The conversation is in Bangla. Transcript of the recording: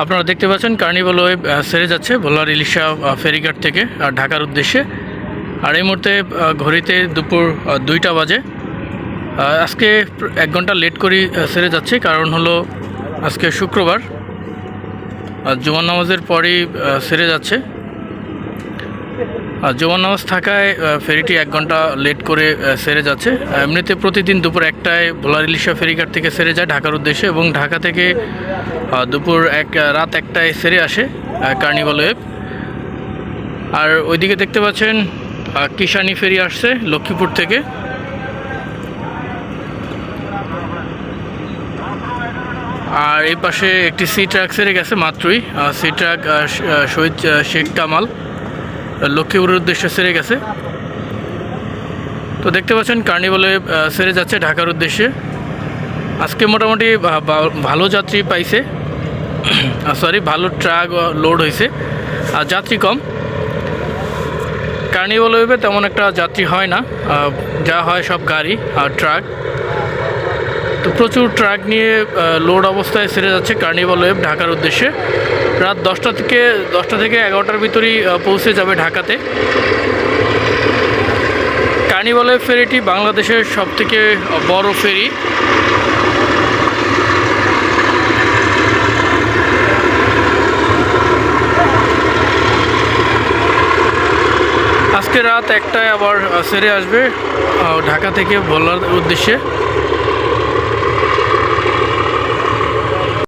আপনারা দেখতে পাচ্ছেন কার্নিভাল ওয়েব সেরে যাচ্ছে ভোলার ইলিশা ফেরিঘাট থেকে আর ঢাকার উদ্দেশ্যে। আর এই মুহূর্তে ঘড়িতে দুপুর দুইটা বাজে। আজকে এক ঘণ্টা লেট করে সেরে যাচ্ছে। কারণ হলো, আজকে শুক্রবার। জুমার নামাজের পরই সেরে যাচ্ছে। আর জুমার নামাজ থাকায় ফেরিটি এক ঘণ্টা লেট করে সেরে যাচ্ছে। এমনিতে প্রতিদিন দুপুর একটায় ভোলার ইলিশা ফেরিঘাট থেকে সেরে যায় ঢাকার উদ্দেশ্যে এবং ঢাকা থেকে দুপুর এক রাত একটায় সেরে আসে কার্নিভাল ওয়েব। আর ওইদিকে দেখতে পাচ্ছেন কিষানি ফেরি আসছে লক্ষ্মীপুর থেকে। আর এই পাশে একটি সি ট্রাক সেরে গেছে মাত্রই সি ট্রাক শহীদ শেখ কামাল। লক্ষ্মীপুরের উদ্দেশ্যে সেরে গেছে। তো দেখতে পাচ্ছেন, কার্নিভালে সেরে যাচ্ছে ঢাকার উদ্দেশ্যে। আজকে মোটামুটি ভালো যাত্রী পাইছে। সরি ভালো ট্রাক লোড হয়েছে আর যাত্রী কম। কার্নিভাল ওয়েবে তেমন একটা যাত্রী হয় না। যা হয় সব গাড়ি আর ট্রাক। তো প্রচুর ট্রাক নিয়ে লোড অবস্থায় সেরে যাচ্ছে কার্নিভাল ওয়েব ঢাকার উদ্দেশ্যে। রাত দশটা থেকে দশটা থেকে এগারোটার ভিতরেই পৌঁছে যাবে ঢাকাতে। কার্নিভালের ফেরিটি বাংলাদেশের সবথেকে বড় ফেরি। আজকে রাত একটায় আবার সেরে আসবে ঢাকা থেকে বলার উদ্দেশ্যে।